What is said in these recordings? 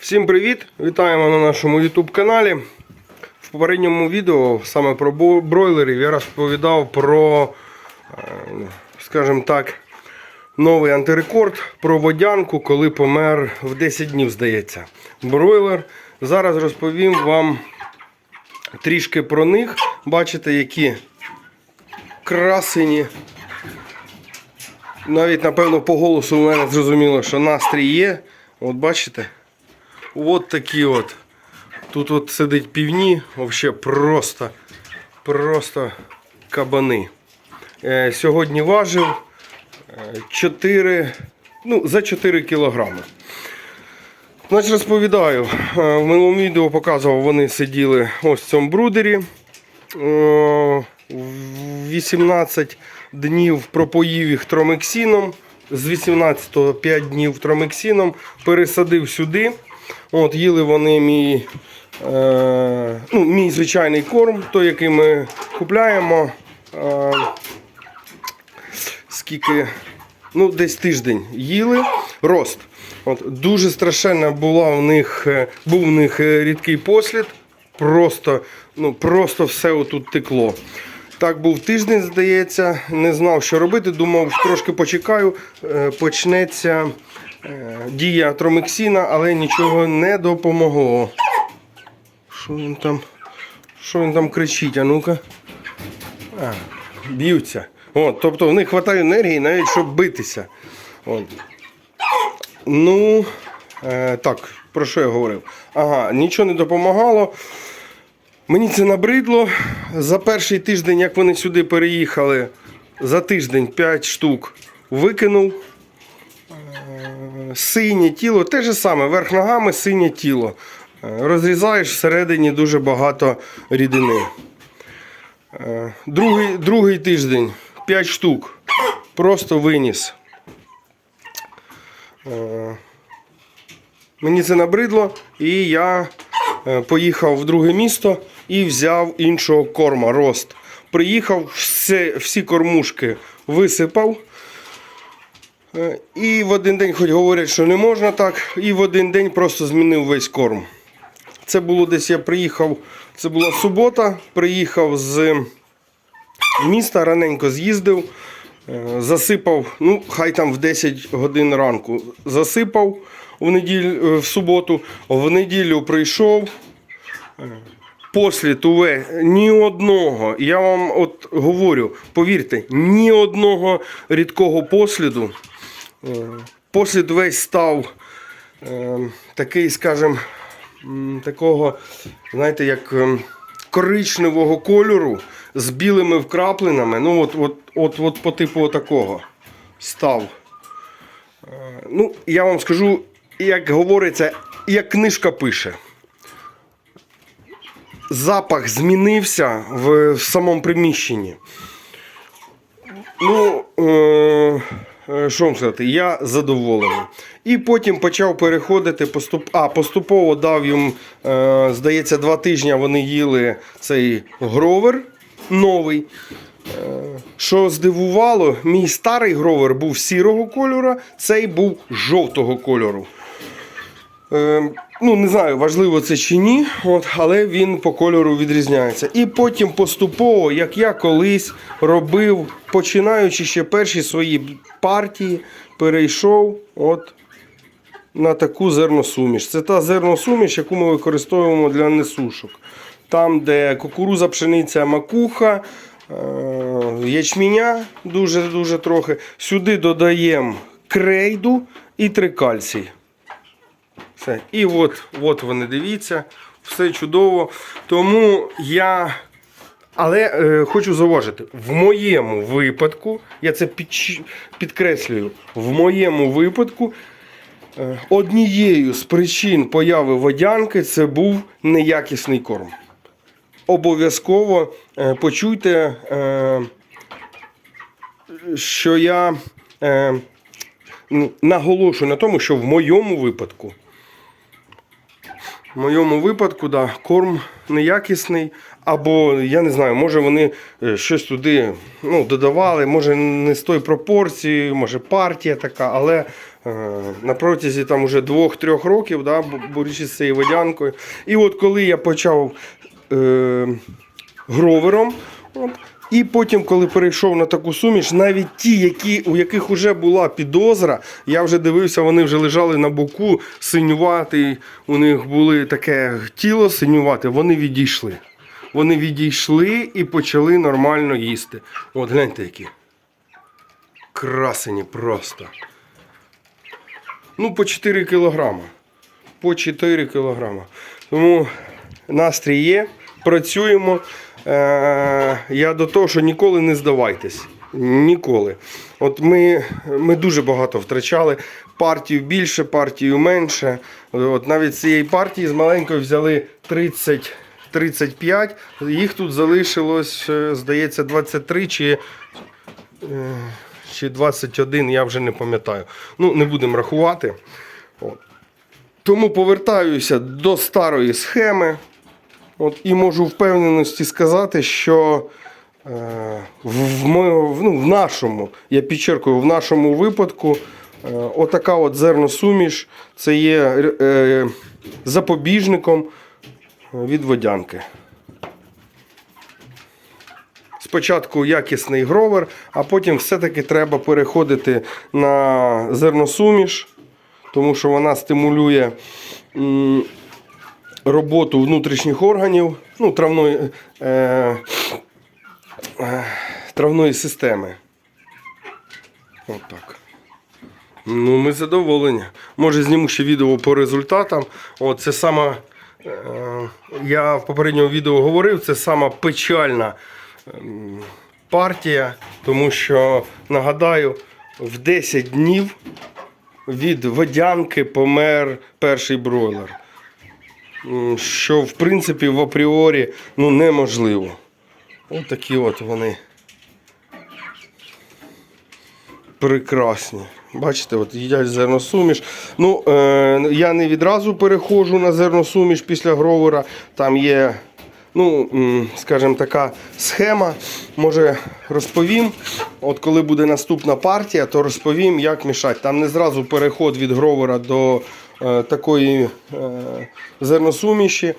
Всім привіт! Вітаємо на нашому YouTube каналі. В попередньому відео саме про бройлерів я розповідав про, е, скажімо так, новий антирекорд про водянку, коли помер в 10 днів, здається. Бройлер. Зараз розповім вам трішки про них. Бачите, які красені. Навіть, напевно, по голосу у мене зрозуміло, що настрій є. От бачите? От такі от. Тут от сидить півні, взагалі просто, просто кабани. Е, сьогодні важив е, 4, ну, за 4 кілограми. Значить, розповідаю, Е, в минулому відео показував, вони сиділи ось в цьому брудері. Е, 18 днів пропоїв їх тромексіном. З 18 5 днів тромексіном пересадив сюди. От, їли вони мій, е, ну, мій звичайний корм, той, який ми купляємо. Е, скільки, ну, десь тиждень їли. Рост. От, дуже страшенна була в них, е, був в них е, рідкий послід. Просто, ну, просто все отут текло. Так був тиждень, здається, не знав, що робити. Думав, трошки почекаю, е, почнеться дія тромексіна, але нічого не допомогло. Що він там? Що він там кричить? А ну-ка. А, б'ються. От, тобто в них вистачає енергії навіть щоб битися. От. Ну, е, так, про що я говорив? Ага, нічого не допомагало. Мені це набридло. За перший тиждень, як вони сюди переїхали, за тиждень 5 штук викинув. Синє тіло, те ж саме, верх ногами синє тіло. Е, Розрізаєш всередині дуже багато рідини. Е, Другий, другий тиждень 5 штук. Просто виніс. Е, Мені це набридло, і я поїхав в друге місто і взяв іншого корма рост. Приїхав, все, всі кормушки висипав. Е, І в один день, хоч говорять, що не можна так, і в один день просто змінив весь корм. Це було десь я приїхав, це була субота, приїхав з міста, раненько з'їздив, е, засипав, ну, хай там в 10 годин ранку засипав в, неділю, в суботу, в неділю прийшов. е, Послід уве ні одного, я вам от говорю, повірте, ні одного рідкого посліду. Послід весь став е, такий, скажімо, такого, знаєте, як ем, коричневого кольору з білими вкрапленнями. Ну, от, от, от, от по типу такого став. Е, Ну, я вам скажу, як говориться, як книжка пише. Запах змінився в, самому приміщенні. Ну, е, що вам сказати, я задоволений. І потім почав переходити поступ... а, поступово дав їм, е, здається, два тижні вони їли цей гровер новий. Е, що здивувало, мій старий гровер був сірого кольору, цей був жовтого кольору. Е, ну, не знаю, важливо це чи ні, от, але він по кольору відрізняється. І потім поступово, як я колись робив, починаючи ще перші свої партії, перейшов от на таку зерносуміш. Це та зерносуміш, яку ми використовуємо для несушок. Там, де кукуруза, пшениця, макуха, е, ячменя дуже-дуже трохи. Сюди додаємо крейду і трикальцій. Все. І от, от вони дивіться, все чудово. Тому я. Але е, хочу зауважити, в моєму випадку, я це підч- підкреслюю, в моєму випадку е, однією з причин появи водянки це був неякісний корм. Обов'язково е, почуйте, е, що я е, наголошую на тому, що в моєму випадку в моєму випадку, да, корм неякісний, або я не знаю, може вони е, щось туди ну, додавали, може не з тої пропорції, може партія така, але е, на протязі там уже 2-3 років, да, борючись з цією водянкою. І от коли я почав е, гровером, от, і потім, коли перейшов на таку суміш, навіть ті, які, у яких вже була підозра, я вже дивився, вони вже лежали на боку, синювати, у них були таке тіло синювати, вони відійшли. Вони відійшли і почали нормально їсти. От гляньте які. Красені просто. Ну, по 4 кілограма. По 4 кілограма. Тому настрій є, працюємо. Е, я до того, що ніколи не здавайтесь. Ніколи. От ми, ми дуже багато втрачали. Партію більше, партію менше. От навіть з цієї партії з маленької взяли 30, 35. Їх тут залишилось, е, здається, 23 чи е, чи 21, я вже не пам'ятаю. Ну, не будемо рахувати. От. Тому повертаюся до старої схеми. От, і можу впевненості сказати, що е, в, ну, в нашому, я підчеркую, в нашому випадку е, отака от зерносуміш це є е, запобіжником від водянки. Спочатку якісний гровер, а потім все-таки треба переходити на зерносуміш, тому що вона стимулює роботу внутрішніх органів, ну, травної, е, е, травної системи. От. Ну, ми задоволені. Може, зніму ще відео по результатам. От це сама, е, я в попередньому відео говорив, це сама печальна ем, партія, тому що, нагадаю, в 10 днів від водянки помер перший бройлер. Що, в принципі, в апріорі ну, неможливо. Ось такі от вони. Прекрасні. Бачите, от їдять зерносуміш. Ну, е, я не відразу перехожу на зерносуміш після гровера. Там є, ну, скажімо, така схема. Може розповім. От коли буде наступна партія, то розповім, як мішати. Там не зразу переход від гровера до е, такої е, зерносуміші.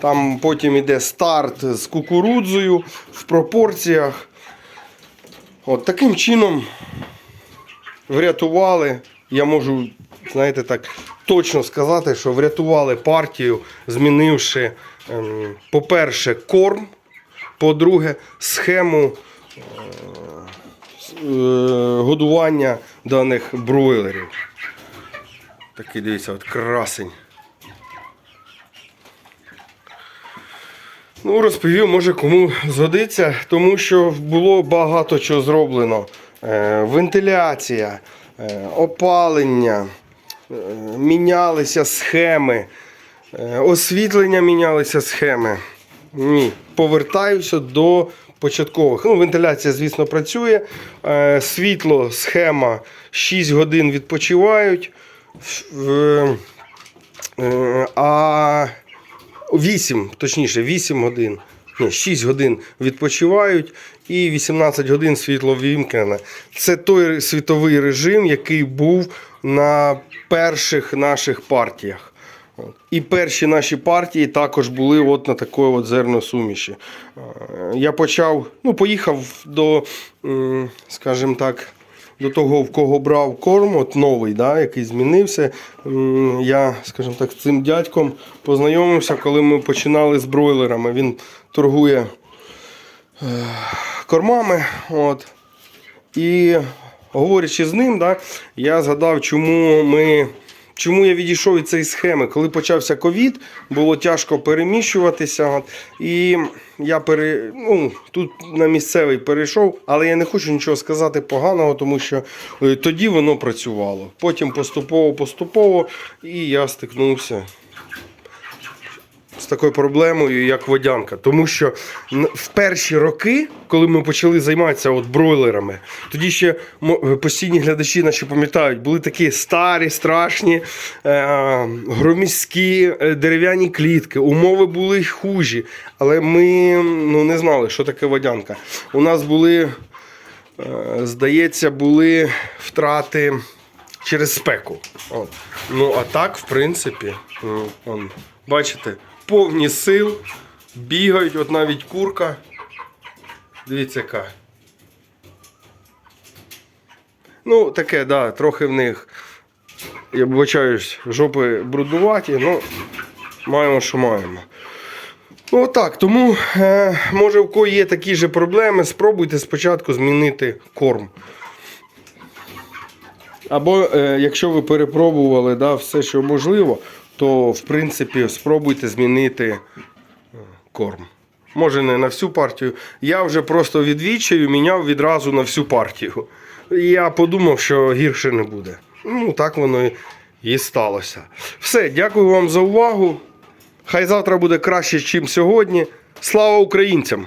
Там потім іде старт з кукурудзою в пропорціях. От таким чином врятували. Я можу, знаєте, так точно сказати, що врятували партію, змінивши, по-перше, корм, по-друге, схему е, е, годування даних бройлерів. Такий дивіться, от красень. Ну, розповів, може кому згодиться, тому що було багато чого зроблено. Е, вентиляція, опалення, мінялися схеми, освітлення мінялися схеми. Ні, повертаюся до початкових. Ну, вентиляція, звісно, працює. Е, світло, схема 6 годин відпочивають. Е, е, а 8, точніше, 8 годин, ні, 6 годин відпочивають і 18 годин світло вімкнене. Це той світовий режим, який був на перших наших партіях. І перші наші партії також були от на такої от зерносуміші. Е, Я почав, ну, поїхав до, скажімо так, до того, в кого брав корм, от новий, да, який змінився. Я, скажімо так, з цим дядьком познайомився, коли ми починали з бройлерами. Він торгує е, кормами. От. І говорячи з ним, да, я згадав, чому ми. Чому я відійшов від цієї схеми? Коли почався ковід, було тяжко переміщуватися. І я пере, ну, тут на місцевий перейшов, але я не хочу нічого сказати поганого, тому що е, тоді воно працювало. Потім поступово-поступово, і я стикнувся з такою проблемою, як водянка. Тому що в перші роки, коли ми почали займатися от бройлерами, тоді ще постійні глядачі наші пам'ятають, були такі старі, страшні, е, громіські е, дерев'яні клітки. Умови були хужі, але ми ну, не знали, що таке водянка. У нас були, е, здається, були втрати через спеку. От. Ну, а так, в принципі, ну, он, бачите, повні сил, бігають, от навіть курка. Дивіться, яка. Ну, таке, да, трохи в них, я вибачаюсь, жопи бруднуваті, ну, маємо, що маємо. Ну так, тому е, може в кого є такі ж проблеми, спробуйте спочатку змінити корм. Або е, якщо ви перепробували да, все, що можливо, то в принципі спробуйте змінити е, корм. Може не на всю партію. Я вже просто відвічаю міняв відразу на всю партію. Я подумав, що гірше не буде. Ну, так воно і сталося. Все, дякую вам за увагу. Хай завтра буде краще, ніж сьогодні. Слава українцям!